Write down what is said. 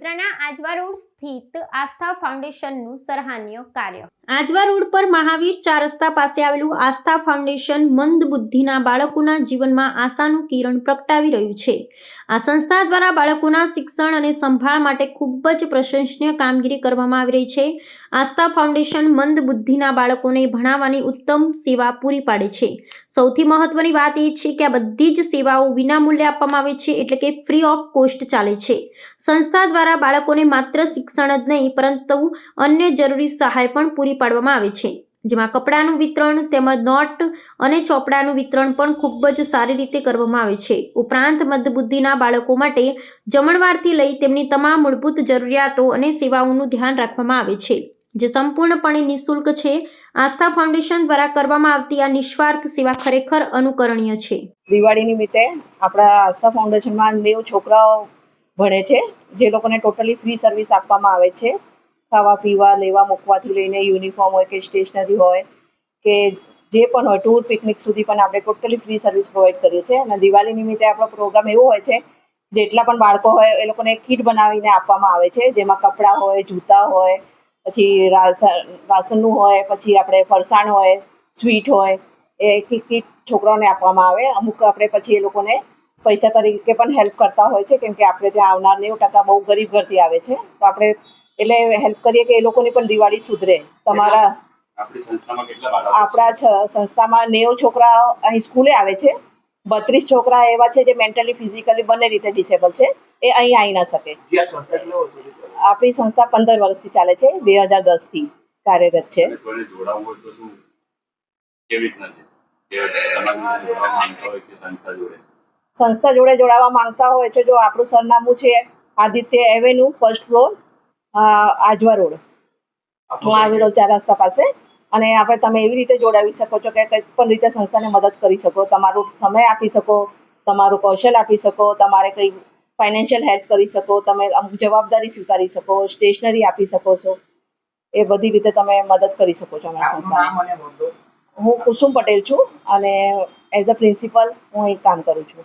વડોદરાના આજવા રોડ સ્થિત આસ્થા ફાઉન્ડેશનનું સરાહનીય કાર્ય. આજવા રોડ પર મહાવીર ચાર રસ્તા પાસે આવેલું આસ્થા ફાઉન્ડેશન મંદ બુદ્ધિના બાળકોના જીવનમાં આશાનું કિરણ પ્રગટાવી રહ્યું છે. આ સંસ્થા દ્વારા બાળકોના શિક્ષણ અને સંભાળ માટે ખૂબ જ પ્રશંસનીય કામગીરી કરવામાં આવી રહી છે. આસ્થા ફાઉન્ડેશન મંદ બુદ્ધિના બાળકોને ભણાવવાની ઉત્તમ સેવા પૂરી પાડે છે. સૌથી મહત્વની વાત એ છે કે આ બધી જ સેવાઓ વિનામૂલ્યે આપવામાં આવે છે એટલે કે ફ્રી ઓફ કોસ્ટ ચાલે છે. સંસ્થા દ્વારા બાળકોને માત્ર શિક્ષણ જ નહીં, પરંતુ અન્ય જરૂરી સહાય પણ પૂરી પાડવામાં આવે છે. જેમાં કપડાનું વિતરણ તેમજ નોટ અને ચોપડાનું વિતરણ પણ ખૂબ જ સારી રીતે કરવામાં આવે છે. ઉપરાંત મંદબુદ્ધિના બાળકો માટે જમણવારથી લઈ તેમની તમામ મૂળભૂત જરૂરિયાતો અને સેવાઓનું ધ્યાન રાખવામાં આવે છે. જે સંપૂર્ણપણે નિઃશુલ્ક છે, આસ્થા ફાઉન્ડેશન દ્વારા કરવામાં આવતી આ નિસ્વાર્થ સેવા ખરેખર અનુકરણીય છે. દિવાળી નિમિત્તે આપણા આસ્થા ફાઉન્ડેશનમાં નેવ છોકરાઓ ભણે છે. જે લોકોને ટોટલી ફ્રી સર્વિસ આપવામાં આવે છે. ખાવા, પીવા, લેવા, મૂકવાથી લઈને યુનિફોર્મ હોય કે સ્ટેશનરી હોય કે જે પણ હોય ટૂર પિકનિક સુધી પણ આપણે ટોટલી ફ્રી સર્વિસ પ્રોવાઈડ કરીએ છીએ. અને દિવાળી નિમિત્તે આપણો પ્રોગ્રામ એવો હોય છે, જેટલા પણ બાળકો હોય, એ લોકોને કીટ બનાવીને આપવામાં આવે છે. જેમાં કપડાં હોય, જૂતા હોય, પછી રાશન રાશનનું હોય, પછી આપણે ફરસાણ હોય, સ્વીટ હોય, એ કીટ છોકરાઓને આપવામાં આવે. અમુક આપણે પછી એ લોકોને પૈસા તરીકે પણ હેલ્પ કરતા હોય છે કેમ કે આપણે ત્યાં આવનાર નેવું ટકા બહુ ગરીબ ઘરથી આવે છે. તો આપણે એટલે હેલ્પ કરીએ કે એ લોકોની પણ દિવાળી સુધરે. તમારા આપણી સંસ્થામાં નેવું છોકરા અહીં સ્કૂલે આવે છે. બત્રીસ છોકરા એવા છે જે મેન્ટલી ફિઝિકલી બંને રીતે ડિસેબલ છે. એ અહીં આવી ના શકે? આપણી સંસ્થા પંદર વર્ષથી ચાલે છે બે હજાર દસથી કાર્યરત છે. કેવી રીતના છે? કે તમારી જોડાવા માંગતા હોય કે સંસ્થા જોડે? સંસ્થા જોડે જોડાવા માંગતા હોય છે જો આપણું સરનામું છે Aditya avenue first floor Ajwa road. હું આવેલો ચાર રસ્તા પાસે. અને આપણે તમે એવી રીતે જોડાવી શકો છો કે કંઈક પણ રીતે સંસ્થાને મદદ કરી શકો તમારો સમય આપી શકો તમારું કૌશલ આપી શકો તમારે કંઈ ફાઇનાન્શિયલ હેલ્પ કરી શકો તમે અમુક જવાબદારી સ્વીકારી શકો સ્ટેશનરી આપી શકો છો. એ બધી રીતે તમે મદદ કરી શકો છો અમારી સંસ્થાને. હું કુસુમ પટેલ છું અને એઝ અ પ્રિન્સિપલ હું અહીં કામ કરું છું.